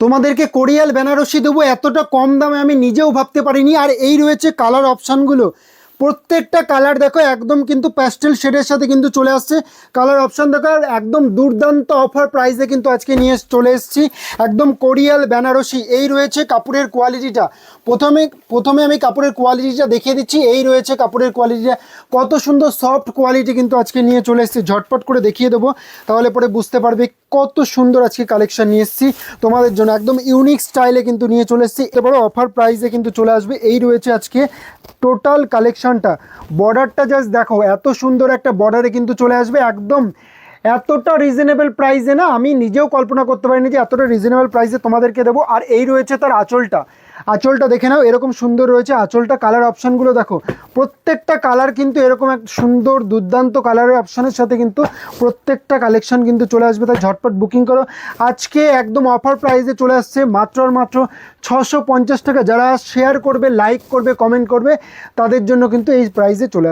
তোমাদেরকে কোরিয়াল, বেনারসি দেবো এতটা কম দামে আমি নিজেও ভাবতে পারিনি। আর এই রয়েছে কালার অপশানগুলো প্রত্যেকটা কালার দেখো, একদম কিন্তু প্যাস্টেল শেডের সাথে কিন্তু চলে আসছে। কালার অপশান দেখো একদম দুর্দান্ত অফার প্রাইসে কিন্তু আজকে নিয়ে চলে এসেছি। একদম কোরিয়াল, বেনারসি, এই রয়েছে কাপড়ের কোয়ালিটিটা প্রথমে প্রথমে আমি কাপড়ের কোয়ালিটিটা দেখিয়ে দিচ্ছি, এই রয়েছে কাপড়ের কোয়ালিটিটা কত সুন্দর সফট কোয়ালিটি কিন্তু আজকে নিয়ে চলে এসেছি, ঝটপট করে দেখিয়ে দেবো, তাহলে পরে বুঝতে পারবে কত সুন্দর আজকে কালেকশন নিয়ে এসেছি। তোমাদের জন্য একদম ইউনিক স্টাইলে কিন্তু নিয়ে চলে এসেছি এবারও অফার প্রাইসে কিন্তু চলে আসবে। এই রয়েছে আজকে টোটাল কালেকশনটা বর্ডারটা জাস্ট দেখো, এত সুন্দর একটা বর্ডারে কিন্তু চলে আসবে, একদম এতটা রিজনেবল প্রাইসে না, আমি নিজেও কল্পনা করতে পারিনি যে এতটা রিজনেবল প্রাইসে তোমাদেরকে দেবো। আর এই রয়েছে তার আঁচলটা। আঁচলটা দেখে নাও, এরকম সুন্দর রয়েছে। আঁচলটা কালার অপশানগুলো দেখো। প্রত্যেকটা কালার কিন্তু এরকম এক সুন্দর, দুর্দান্ত কালারের অপশানের সাথে কিন্তু প্রত্যেকটা কালেকশন কিন্তু চলে আসবে। তাই ঝটপট বুকিং করো। আজকে একদম অফার প্রাইসে চলে আসছে মাত্র আর মাত্র ছশো টাকা। যারা শেয়ার করবে লাইক করবে কমেন্ট করবে, তাদের জন্য কিন্তু এই প্রাইসে চলে